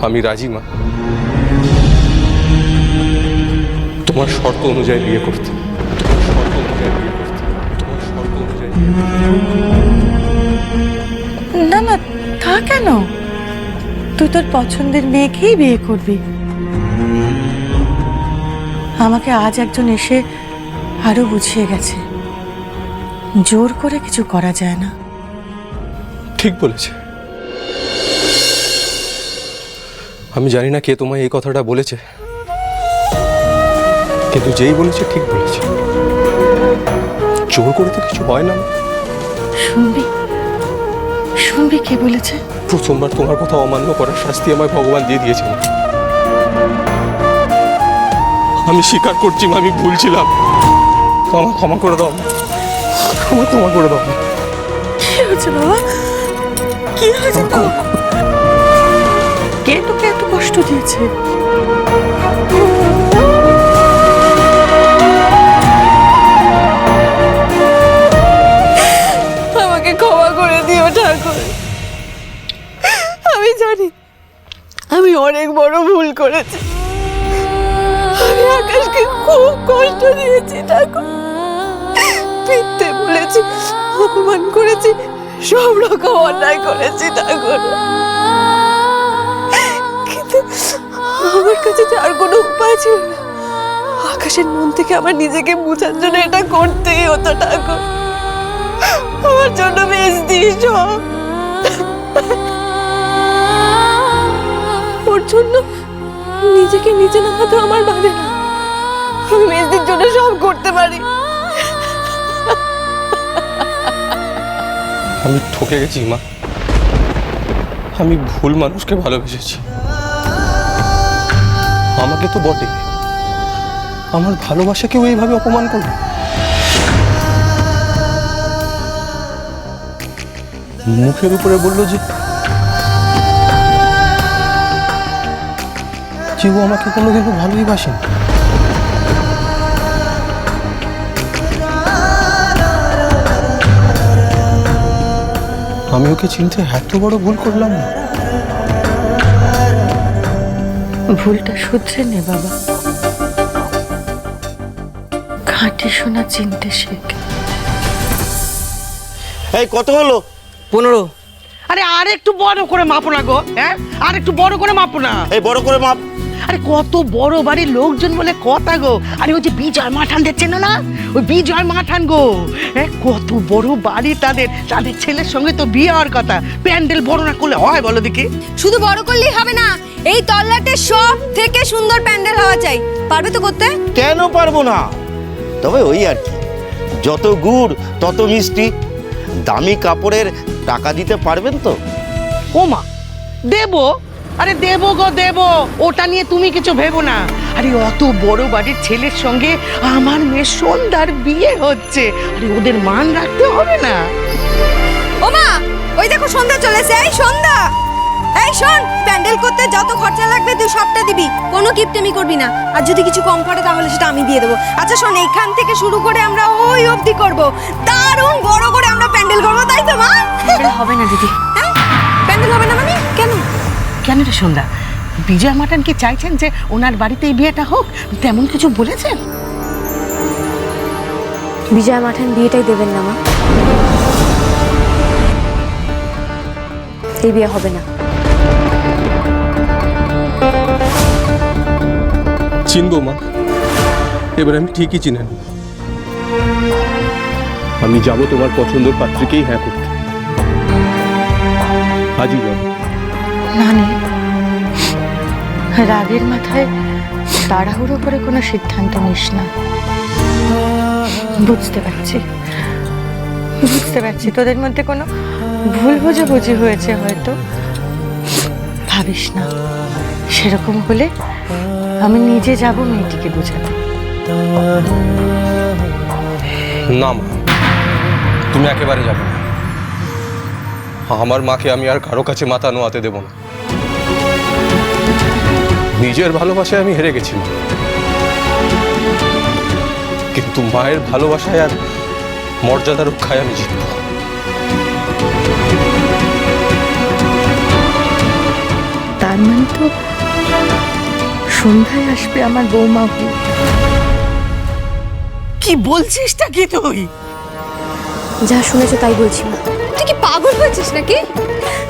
আমি রাজি মা। তোমার শর্ত অনুযায়ী বিয়ে করতে। তোমার শর্ত অনুযায়ী বিয়ে করতে। তোমার শর্ত অনুযায়ী না না তা কেন? তুই তোর পছন্দের মেয়েকেই বিয়ে করবি। আমাকে আজ একজন এসে আরও বুঝিয়ে গেছে। জোর করে কিছু করা যায় না। ঠিক বলেছে। আমি জানি না কে তোমায় এই কথাটা বলেছে। কিন্তু যেই বলেছে ঠিক বলেছে। জোর করে তো কিছু হয় না। শুনবি? শুনবি কে বলেছে? প্রথমবার তোমার কথা অমান্য করার শাস্তি আমায় ভগবান দিয়ে দিয়েছেন। আমি স্বীকার করছি আমি ভুল ছিলাম তো আমায় ক্ষমা করে দাও। আমার ক্ষমা করে দাও। কি হয়েছে বাবা? কি হয়েছে কষ্ট দিয়েছে। আমাকে ক্ষমা করে দিও, ঠাকুর। আমি জানি, আমি অনেক বড় ভুল করেছি। আমি আকাশকে খুব কষ্ট দিয়েছি, ঠাকুর। মিথ্যে বলেছি, অপমান করেছি, সব রকম অন্যায় করেছি, ঠাকুর। আমার কাছে যে আর কোনো উপায় ছিল না। আকাশের মন থেকে আমার নিজেকে বোঝার জন্য এটা করতেই হতো, ঠাকুর। আমার জন্য বেশ দিস ওর জন্য নিজেকে নিজে না তো আমার বাধে না। আমি মেজদির জন্য সব করতে পারি। আমি ঠকে গেছি, মা। আমি ভুল মানুষকে ভালোবেসেছি। আমাকে তো বটে। আমার ভালোবাসাকেও এইভাবে অপমান করবে। মুখের উপরে বলল যে যে ও আমাকে কোনোদিনও ভালোই বাসেন আমি ওকে চিনতে এত বড় ভুল করলাম না। ভুলটা শুধরে নে বাবা। খাঁটি সোনা চিনতে শেখ। এই কত হলো? পনেরো। আরে আর একটু বড় করে মাপো না গো হ্যাঁ? আর একটু বড় করে মাপো না। এই বড় করে মাপ। আরে কত বড় বাড়ির লোকজন বলে কথা গো। আরে ওই যে বিজয় মাঠান দেখছেন না ওই বিজয় মাঠান গো। হ্যাঁ কত বড় বাড়ি তাদের। তাদের ছেলের সঙ্গে তো বিয়ে হওয়ার কথা। প্যান্ডেল বড় না করলে হয় বলো দেখি। শুধু বড় করলেই হবে না এই তল্লাটে সব থেকে সুন্দর প্যান্ডেল হওয়া চাই। পারবে তো করতে? কেন পারব না? তবে ওই আর কি। যত গুড় তত মিষ্টি। দামি কাপড়ের টাকা দিতে পারবেন তো? ও মা দেবো? আরে দেবো গো দেবো। ওটা নিয়ে তুমি কিছু ভেবো না। আরে অত বড় বাড়ির ছেলের সঙ্গে আমার মেয়ে সন্ধ্যার বিয়ে হচ্ছে। আরে ওদের মান রাখতে হবে না। ওমা ওই দেখো সন্ধ্যা চলেছে। এই সন্ধ্যা! এই শোন প্যান্ডেল করতে যত খরচা লাগবে তুই সবটা দিবি। কোনো কিপটেমি করবি না। আর যদি কিছু কম পড়ে তাহলে সেটা আমি দিয়ে দেবো। আচ্ছা শোন এইখান থেকে শুরু করে আমরা ওই অবধি করব। দারুণ বড় করে আমরা প্যান্ডেল করব তাই তো মা? হবে না দিদি। হ্যাঁ? প্যান্ডেল হবে না মানে? কেন? কেন রে সন্ধ্যা? বিজয় মাটান কি চাইছেন যে ওনার বাড়িতে এই বিয়েটা হোক? তেমন কিছু বলেছেন? বিজয় মাঠান বিয়েটাই দেবেন না মা। এই বিয়ে হবে না। চিনবো মা। এবার আমি ঠিকই চিনে আমি যাব তোমার পছন্দের পাত্রীকেই হ্যাঁ করতে। আজই যাব। নানি রাগের মাথায় তাড়াহুড়ো করে কোনো সিদ্ধান্ত নিস না। বুঝতে পারছি। বুঝতে পারছি তোদের মধ্যে কোনো ভুল বোঝাবুঝি হয়েছে হয়তো। ভাবিস না সেরকম হলে আমি নিজে যাব মেয়েটিকে বোঝাতে। না মা। তুমি একেবারে যাবে না। আমার মাকে আমি আর কারও কাছে মাথা নোয়াতে দেব না। নিজের ভালোবাসায় আমি হেরে গেছি কিন্তু মায়ের ভালোবাসায় আর মর্যাদা রক্ষায় আমি জিতব। তার মানে তো সন্ধ্যায় আসবে আমার বৌমা। কি বলছিসটা কি তুই? যা শুনেছো তাই বলছি। মা তুই কি পাগল হয়েছিস নাকি?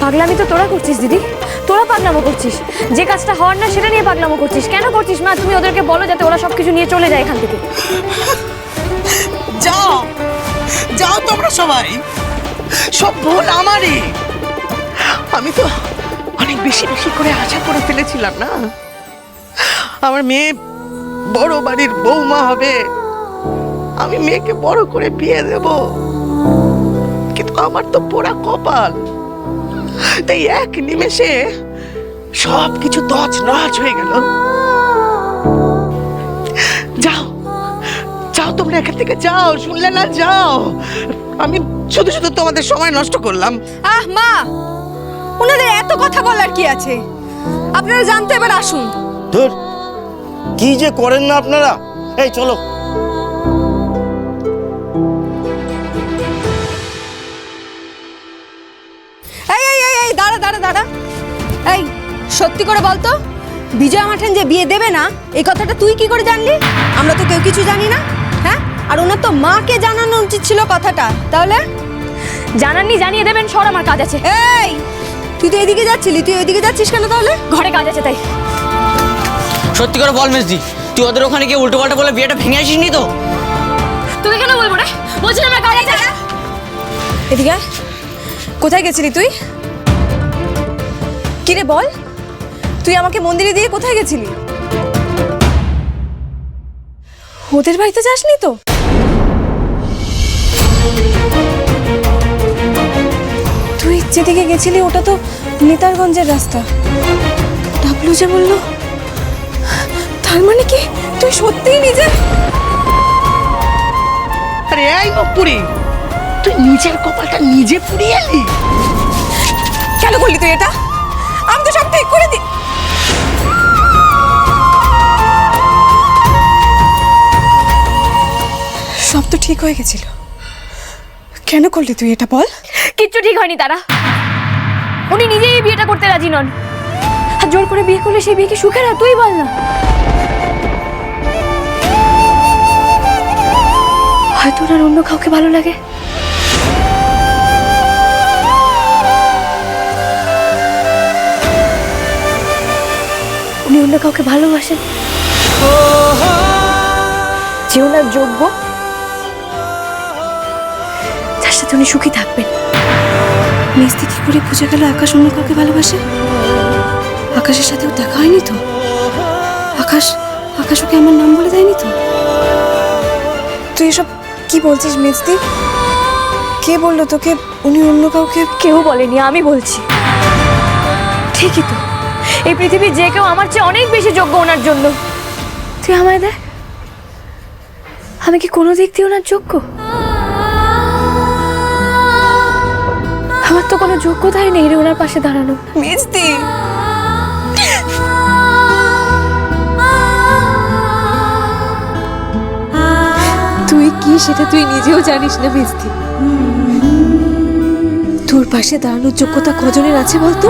পাগলামি তো তোরা করছিস দিদি। তোরা পাগলামো করছিস। যে কাজটা হওয়ার না সেটা নিয়ে পাগলামো করছিস। কেন করছিস মা? তুমি ওদেরকে বলো যাতে ওরা সবকিছু নিয়ে চলে যায় এখান থেকে। যাও। যাও তোমরা সবাই। সব ভুল আমারই। আমি তো অনেক বেশি বেশি করে আশা করে ফেলেছিলাম না? আমার মেয়ে বড় বাড়ির বৌমা হবে। আমি মেয়েকে বড় করে বিয়ে দেব। কিন্তু আমার তো পোড়া কপাল। তাই এক নিমেষে সব কিছু তছ নছ হয়ে গেল। যাও যাও তোমরা এখান থেকে যাও শুনলে না যাও। আমি শুধু শুধু তোমাদের সময় নষ্ট করলাম। আহ মা ওনাদের এত কথা বলার কি আছে? আপনারা জানতে এবার আসুন। ধুর কি যে করেন না আপনারা? এই চলো। এই এই এই এই দাঁড়া দাঁড়া দাঁড়া। এই সত্যি করে বলতো বিজয় মাঠান যে বিয়ে দেবে না এই কথাটা তুই কি করে জানলি? আমরা তো কেউ কিছু জানি না হ্যাঁ? আর ওনার তো মাকে জানানো উচিত ছিল কথাটা তাহলে? জানাননি জানিয়ে দেবেন সর আমার কাজ আছে। এই তুই তো এদিকে যাচ্ছিলি তুই ওইদিকে যাচ্ছিস কেন তাহলে? ঘরে কাজ আছে তাই। সত্যি করে বল মেসদি তুই ওদের ওখানে গিয়ে উল্টো পাল্টা বলে বিয়েটা ভেঙে আসিসনি তো? তোকে কেন বলব রে? বলছিলাম আমার কাজ আছে। এদিকে আয়। কোথায় গেছিলি তুই? কিরে বল? তুই আমাকে মন্দিরে দিয়ে কোথায় গেছিলি? ওদের বাড়িতে যাসনি তো? তুই যেদিকে গেছিলি ওটা তো নেতারগঞ্জের রাস্তা। ডাবলু যে বলল তার মানে কি? তুই সত্যিই নিজে আরে এই মুখপুরি তুই নিজের কপালটা নিজে পুড়িয়ে এলি? কেন করলি তুই এটা? আমি তো সব ঠিক করে দি সব তো ঠিক হয়ে গেছিল। কেন করলি তুই এটা বল? কিচ্ছু ঠিক হয়নি তারা। উনি নিজেই বিয়েটা করতে রাজি নন। আর জোর করে বিয়ে করলে সেই বিয়ে কি সুখের হয় তুই বল না। হয়তো ওনার অন্য কাউকে ভালো লাগে। উনি অন্য কাউকে ভালোবাসেন। যে ওনার যোগ্য। যার সাথে উনি সুখী থাকবেন। মেজদি কি করে বুঝে গেল, আকাশ অন্য কাউকে ভালোবাসে? আকাশের সাথেও দেখা হয়নি তো? আকাশ আকাশ ওকে আমার নাম বলে দেয়নি তো? তুই এসব কি বলছিস মেজদি? কে বলল তোকে? উনি অন্য কাউকে কেউ বলেনি আমি বলছি। ঠিকই তো। এই পৃথিবীর যে কেউ আমার চেয়ে অনেক বেশি যোগ্য ওনার জন্য। তুই আমায় দেখ। আমি কি কোনো দিক দিয়ে ওনার যোগ্য? আমার তো কোনো যোগ্যতাই নেই রে ওনার পাশে দাঁড়ানো মেজদি! কি সেটা তুই নিজেও জানিস না মেজদি তোর পাশে দাঁড়ানোর যোগ্যতা কজনের আছে বলতো?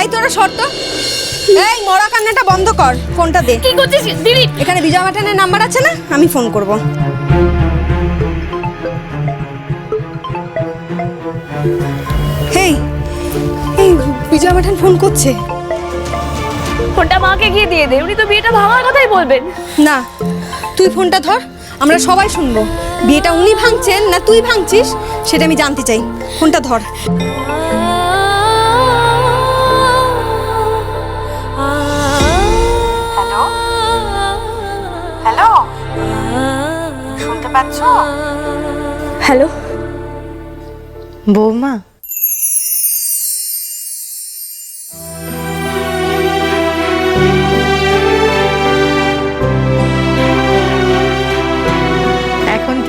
এই তোরা শর্ত। এই মরা কান্নাটা বন্ধ কর ফোনটা দে। কি করছিস? দিদি এখানে বিজয় মাঠানের নাম্বার আছে না? আমি ফোন করব। হেই এই বিজয় মাঠান ফোন করছে। ফোনটা মাকে গিয়ে দিয়ে দে উনি তো বিয়েটা ভাঙার কথাই বলবেন। না তুই ফোনটা ধর আমরা সবাই শুনব। বিয়েটা উনি ভাঙছেন না তুই ভাঙছিস সেটা আমি জানতে চাই। ফোনটা ধর। হ্যালো? বৌমা?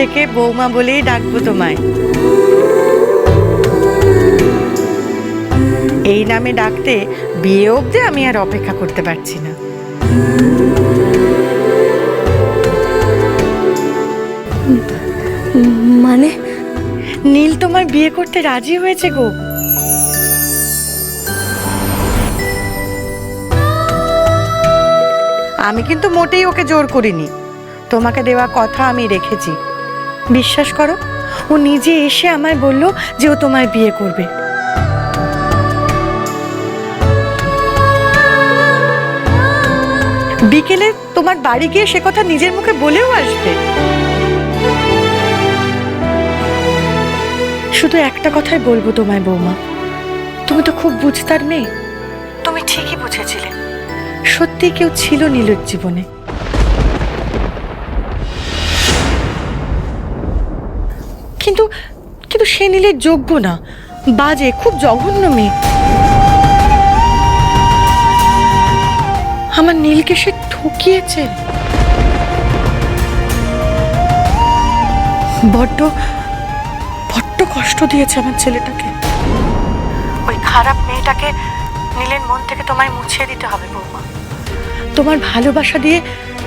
থেকে বৌমা বলেই ডাকবো তোমায়। এই নামে ডাকতে বিয়ে অবধি আমি আর অপেক্ষা করতে পারছি না। মানে? নীল তোমার বিয়ে করতে রাজি হয়েছে গো। আমি কিন্তু মোটেই ওকে জোর করিনি। তোমাকে দেওয়া কথা আমি রেখেছি। বিশ্বাস করো, ও নিজে এসে আমায় বলল যে ও তোমায় বিয়ে করবে। বিকেলে তোমার বাড়ি গিয়ে সে কথা নিজের মুখে বলেও আসবে। শুধু একটা কথাই বলব তোমায় বৌমা। তুমি তো খুব বুঝতার মেয়ে। তুমি ঠিকই বুঝেছিলে। সত্যি কেউ ছিল নীলের জীবনে। কিন্তু কিন্তু সে নীলের যোগ্য না। বাজে, খুব জঘন্য মেয়ে। আমার নীলকে সে ঠকিয়েছে। বড্ড বড্ড কষ্ট দিয়েছে আমার ছেলেটাকে। ওই খারাপ মেয়েটাকে নীলের মন থেকে তোমায় মুছিয়ে দিতে হবে বৌমা। তোমার ভালোবাসা দিয়ে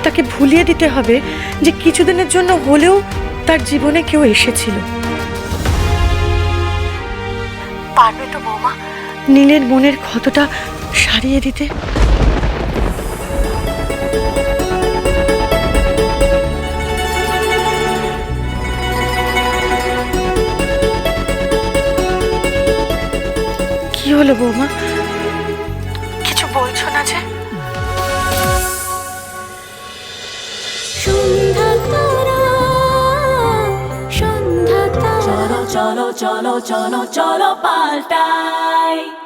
তাকে ভুলিয়ে দিতে হবে যে কিছুদিনের জন্য হলেও তার জীবনে কেউ এসেছিল। পারবে তো বৌমা। নীলের মনের ক্ষতটা সারিয়ে দিতে। কি হলো বৌমা? চলো চলো চলো পাল্টাই।